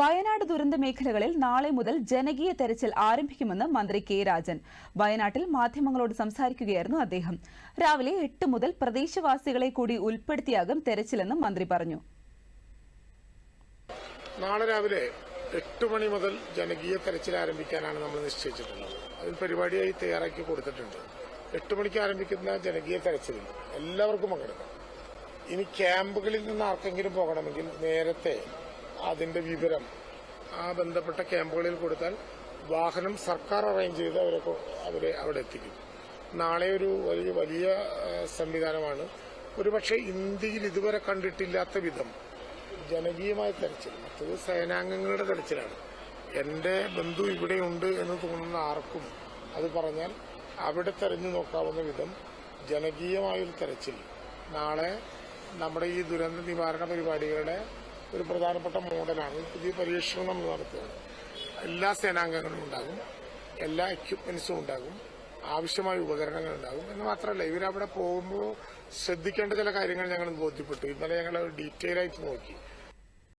വയനാട് ദുരന്ത മേഖലകളിൽ നാളെ മുതൽ ജനകീയ തെരച്ചിൽ ആരംഭിക്കുമെന്ന് മന്ത്രി കെ രാജൻ. വയനാട്ടിൽ മാധ്യമങ്ങളോട് സംസാരിക്കുകയായിരുന്നു അദ്ദേഹം. രാവിലെ എട്ട് മുതൽ പ്രദേശവാസികളെ കൂടി ഉൾപ്പെടുത്തിയാകും തെരച്ചിലെന്നും മന്ത്രി പറഞ്ഞു. നാളെ രാവിലെ എട്ട് മണി മുതൽ ജനകീയ തെരച്ചിൽ ആരംഭിക്കാനാണ് നമ്മൾ നിശ്ചയിച്ചിട്ടുള്ളത്. അതിന് പരിപാടിയായി തയ്യാറാക്കി കൊടുത്തിട്ടുണ്ട്. എട്ട് മണിക്ക് ആരംഭിക്കുന്ന ജനകീയ തെരച്ചിലിൽ എല്ലാവർക്കും പങ്കെടുക്കാം. ഇനി ക്യാമ്പുകളിൽ നിന്ന് ആർക്കെങ്കിലും പോകണമെങ്കിൽ നേരത്തെ അതിന്റെ വിവരം ആ ബന്ധപ്പെട്ട ക്യാമ്പുകളിൽ കൊടുത്താൽ വാഹനം സർക്കാർ അറേഞ്ച് ചെയ്ത് അവരെ അവരെ അവിടെ എത്തിക്കും. നാളെ ഒരു വലിയ വലിയ സംവിധാനമാണ്. ഒരുപക്ഷെ ഇന്ത്യയിൽ ഇതുവരെ കണ്ടിട്ടില്ലാത്ത വിധം ജനകീയമായ തെരച്ചിൽ മറ്റത് സേനാംഗങ്ങളുടെ തെരച്ചിലാണ്. എന്റെ ബന്ധു ഇവിടെയുണ്ട് എന്ന് തോന്നുന്ന ആർക്കും അത് പറഞ്ഞാൽ അവിടെ തെരഞ്ഞു നോക്കാവുന്ന വിധം ജനകീയമായൊരു തെരച്ചിൽ. നാളെ നമ്മുടെ ഈ ദുരന്ത നിവാരണ പരിപാടികളുടെ ഒരു പ്രധാനപ്പെട്ട മോഡലാണ്. പുതിയ പരീക്ഷണം നമ്മൾ നടത്തുകയാണ് എല്ലാ സേനാംഗങ്ങളും ഉണ്ടാകും. എല്ലാ എക്യുപ്മെന്റ്സും ഉണ്ടാകും. ആവശ്യമായ ഉപകരണങ്ങൾ ഉണ്ടാകും. എന്ന് മാത്രമല്ല ഇവരവിടെ പോകുമ്പോൾ ശ്രദ്ധിക്കേണ്ട ചില കാര്യങ്ങൾ ഞങ്ങൾ ബോധ്യപ്പെട്ടു. ഇന്നലെ ഞങ്ങൾ ഡീറ്റെയിൽ ആയിട്ട് നോക്കി.